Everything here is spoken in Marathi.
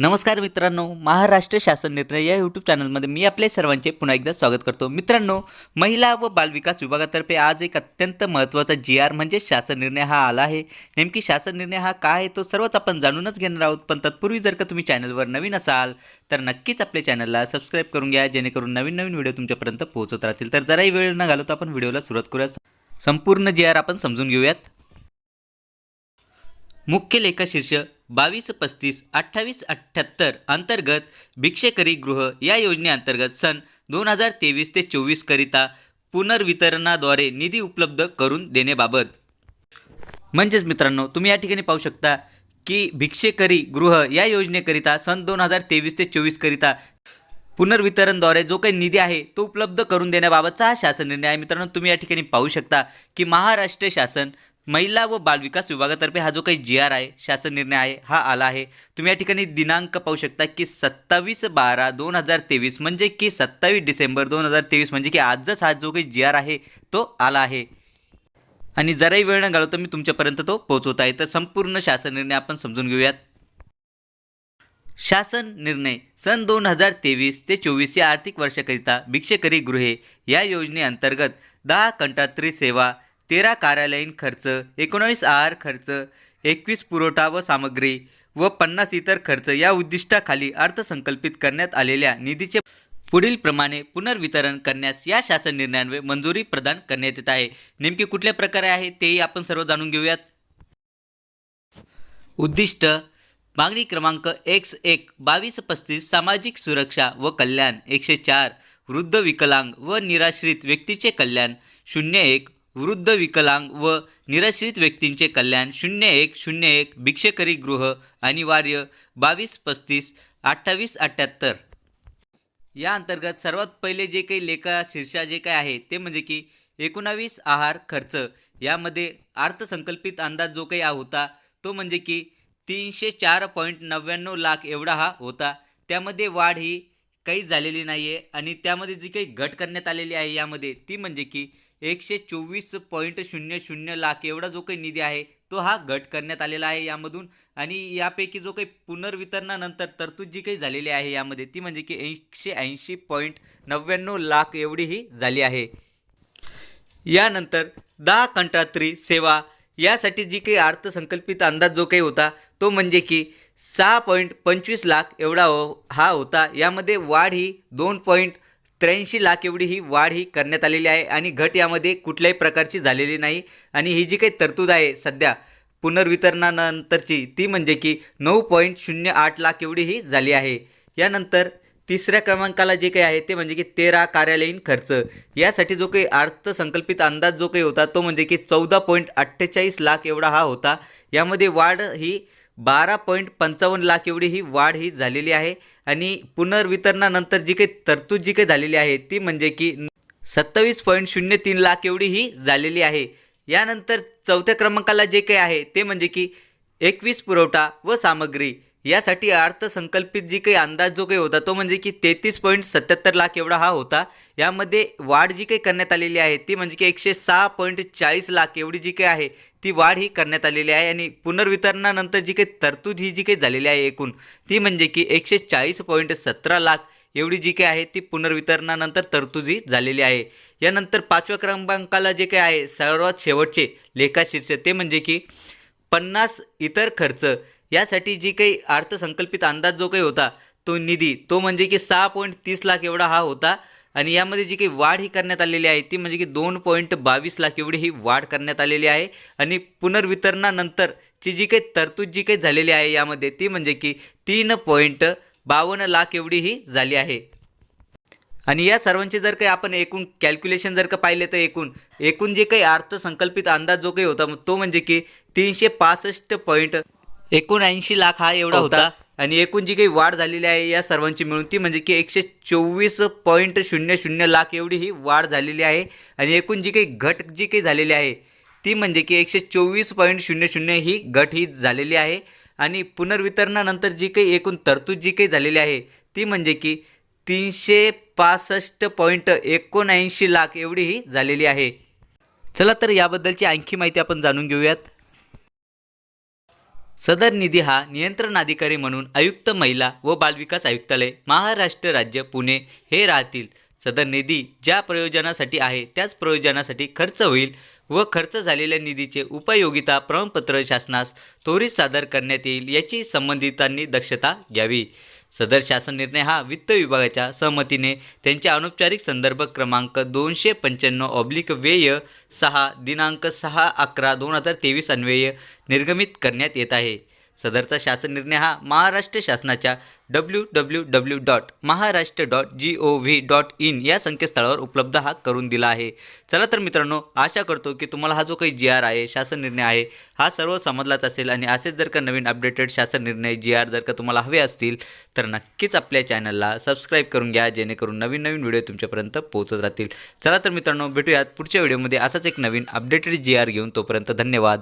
नमस्कार मित्रांनो महाराष्ट्र शासन निर्णय या यूट्यूब चॅनलमध्ये मी आपले सर्वांचे पुन्हा एकदा स्वागत करतो. मित्रांनो महिला व बालविकास विभागातर्फे आज एक अत्यंत महत्त्वाचा जी आर म्हणजे शासन निर्णय हा आला आहे. नेमकी शासन निर्णय हा काय आहे तो सर्वच आपण जाणूनच घेणार आहोत. पण तत्पूर्वी जर का तुम्ही चॅनलवर नवीन असाल तर नक्कीच आपल्या चॅनलला सबस्क्राईब करून घ्या जेणेकरून नवीन नवीन व्हिडिओ तुमच्यापर्यंत पोहोचत राहतील. तर जराही वेळ न घालवता आपण व्हिडिओला सुरुवात करूया. संपूर्ण जी आर आपण समजून घेऊयात. मुख्य लेखशीर्ष बावीस पस्तीस अठ्ठावीस अठ्ठ्याहत्तर अंतर्गत भिक्षेकरी गृह या योजनेअंतर्गत सन दोन हजार तेवीस ते चोवीसकरिता पुनर्वितरणाद्वारे निधी उपलब्ध करून देण्याबाबत. म्हणजेच मित्रांनो तुम्ही या ठिकाणी पाहू शकता की भिक्षेकरी गृह या योजनेकरिता सन दोन हजार तेवीस ते चोवीसकरिता पुनर्वितरणद्वारे जो काही निधी आहे तो उपलब्ध करून देण्याबाबतचा हा शासन निर्णय आहे. मित्रांनो तुम्ही या ठिकाणी पाहू शकता की महाराष्ट्र शासन महिला व बालविकास विभागातर्फे हा जो काही जी आर आहे शासन निर्णय आहे हा आला आहे. तुम्ही या ठिकाणी दिनांक पाहू शकता की सत्तावीस बारा दोन हजार तेवीस म्हणजे की सत्तावीस डिसेंबर दोन हजार तेवीस म्हणजे की आजच हा जो काही जी आर आहे तो आला आहे. आणि जराही वेळ न घालवतो मी तुमच्यापर्यंत तो पोहोचवत आहे. तर संपूर्ण शासन निर्णय आपण समजून घेऊयात. शासन निर्णय सन दोन हजार तेवीस ते चोवीस या आर्थिक वर्षाकरिता भिक्षेकरी गृहे या योजनेअंतर्गत दहा कंटात्री सेवा तेरा कार्यालयीन खर्च एकोणावीस आहार खर्च एकवीस पुरवठा व सामग्री व पन्नास इतर खर्च या उद्दिष्टाखाली अर्थसंकल्पित करण्यात आलेल्या निधीचे पुढील प्रमाणे पुनर्वितरण करण्यास या शासन निर्णयान्वये मंजुरी प्रदान करण्यात येत आहे. नेमके कुठल्या प्रकारे आहे तेही आपण सर्व जाणून घेऊयात. उद्दिष्ट मागणी क्रमांक एक्स एक बावीस पस्तीस सामाजिक सुरक्षा व कल्याण एकशे चार वृद्ध विकलांग व निराश्रित व्यक्तीचे कल्याण शून्य एक वृद्ध विकलांग व निराश्रित व्यक्तींचे कल्याण शून्य एक शून्य एक भिक्षेकरी गृह अनिवार्य बावीस पस्तीस अठ्ठावीस अठ्ठ्याहत्तर या अंतर्गत सर्वात पहिले जे काही लेखा शीर्षा जे काही आहे ते म्हणजे की एकोणावीस आहार खर्च. यामध्ये अर्थसंकल्पित अंदाज जो काही होता तो म्हणजे की तीनशे चार पॉईंट नव्याण्णव लाख एवढा हा होता. त्यामध्ये वाढ ही काही झालेली नाही आहे आणि त्यामध्ये जी काही घट करण्यात आलेली आहे यामध्ये ती म्हणजे की एकशे चोवीस पॉईंट शून्य शून्य लाख एवढा जो काही निधी आहे तो हा घट करण्यात आलेला आहे यामधून. आणि यापैकी जो काही पुनर्वितरणानंतर तरतूद जी काही झालेली आहे यामध्ये ती म्हणजे की एकशे ऐंशी पॉईंट नव्याण्णव लाख एवढी ही झाली आहे. यानंतर दहा कंत्रात्री सेवा यासाठी जी काही अर्थसंकल्पित अंदाज जो काही होता तो म्हणजे की सहा पॉईंट पंचवीस लाख एवढा हो हा होता. यामध्ये वाढ ही दोन पॉईंट त्र्याऐंशी लाख एवढी ही वाढ ही करण्यात आलेली आहे आणि घट यामध्ये कुठल्याही प्रकारची झालेली नाही. आणि ही जी काही तरतूद आहे सध्या पुनर्वितरणानंतरची ती म्हणजे की नऊ पॉईंट शून्य आठ लाख एवढी ही झाली आहे. यानंतर तिसऱ्या क्रमांकाला जे काही आहे ते म्हणजे की तेरा कार्यालयीन खर्च. यासाठी जो काही अर्थसंकल्पित अंदाज जो काही होता तो म्हणजे की चौदा पॉईंट अठ्ठेचाळीस लाख एवढा हा होता. यामध्ये वाढ ही बारा पॉईंट पंचावन्न लाख एवढी ही वाढ ही झालेली आहे. आणि पुनर्वितरणानंतर जी काही तरतूद जी काही झालेली आहे ती म्हणजे की सत्तावीस पॉईंट शून्य तीन लाख एवढी ही झालेली आहे. यानंतर चौथ्या क्रमांकाला जे काही आहे ते म्हणजे की एकवीस पुरवठा व सामग्री. यासाठी अर्थसंकल्पित जी काही अंदाज जो काही होता तो म्हणजे की तेहतीस पॉईंट सत्याहत्तर लाख एवढा हा होता. यामध्ये वाढ जी काही करण्यात आलेली आहे ती म्हणजे की एकशे सहा पॉईंट चाळीस लाख एवढी जी काही आहे ती वाढ ही करण्यात आलेली आहे आणि पुनर्वितरणानंतर जी काही तरतूद ही जी काही झालेली आहे एकूण ती म्हणजे की एकशे चाळीस पॉईंट सतरा लाख एवढी जी काही आहे ती पुनर्वितरणानंतर तरतुदी झालेली आहे. यानंतर पाचव्या क्रमांकाला जे काही आहे सर्वात शेवटचे लेखाशीर्ष ते म्हणजे की पन्नास इतर खर्च यासाठी जी काही अर्थसंकल्पित अंदाज जो काही होता तो निधी तो म्हणजे की सहा पॉईंट तीस लाख एवढा हा होता. आणि यामध्ये जी काही वाढ ही करण्यात आलेली आहे ती म्हणजे की दोन पॉईंट बावीस लाख एवढी ही वाढ करण्यात आलेली आहे. आणि पुनर्वितरणानंतरची जी काही तरतूद जी काही झालेली आहे यामध्ये ती म्हणजे की तीन पॉईंट बावन्न लाख एवढी ही झाली आहे. आणि या सर्वांचे जर काही आपण एकूण कॅल्क्युलेशन जर का पाहिले तर एकूण एकूण जे काही अर्थसंकल्पित अंदाज जो काही होता तो म्हणजे की तीनशे पासष्ट पॉईंट एकोणऐंशी लाख हा एवढा होता. आणि एकूण जी काही वाढ झालेली आहे या सर्वांची मिळून ती म्हणजे की एकशे चोवीस पॉईंट शून्य शून्य लाख एवढी ही वाढ झालेली आहे. आणि एकूण जी काही घट जी काही झालेली आहे ती म्हणजे की एकशे चोवीस पॉईंट शून्य शून्य ही घट ही झालेली आहे. आणि पुनर्वितरणानंतर जी काही एकूण तरतूद जी काही झालेली आहे ती म्हणजे की तीनशे पासष्ट पॉईंट एकोणऐंशी लाख एवढी ही झालेली आहे. चला तर याबद्दलची आणखी माहिती आपण जाणून घेऊयात. सदर निधी हा नियंत्रणाधिकारी म्हणून आयुक्त महिला व बालविकास आयुक्तालय महाराष्ट्र राज्य पुणे हे राहतील. सदर निधी ज्या प्रयोजनासाठी आहे त्याच प्रयोजनासाठी खर्च होईल व खर्च झालेल्या निधीचे उपयोगिता प्रमाणपत्र शासनास त्वरित सादर करण्यात येईल याची संबंधितांनी दक्षता घ्यावी. सदर शासन निर्णय हा वित्त विभागाच्या सहमतीने त्यांच्या अनौपचारिक संदर्भ क्रमांक दोनशे पंच्याण्णव ऑब्लिक व्यय सहा दिनांक सहा अकरा दोन हजार तेवीस अन्वये निर्गमित करण्यात येत आहे. सदरचा शासन निर्णय हा महाराष्ट्र शासनाच्या W W W dot Maharashtra dot G O V dot in या संकेतस्थळावर उपलब्ध हा करून दिला आहे. चला तर मित्रांनो आशा करतो की तुम्हाला हा जो काही जी आर आहे शासन निर्णय आहे हा सर्व समजलाच असेल आणि असेच जर का नवीन अपडेटेड शासन निर्णय जी आर जर का तुम्हाला हवे असतील तर नक्कीच आपल्या चॅनलला सबस्क्राईब करून घ्या जेणेकरून नवीन नवीन व्हिडिओ तुमच्यापर्यंत पोहोचत राहतील. चला तर मित्रांनो भेटूयात पुढच्या व्हिडिओमध्ये असाच एक नवीन अपडेटेड जी आर घेऊन. तोपर्यंत धन्यवाद.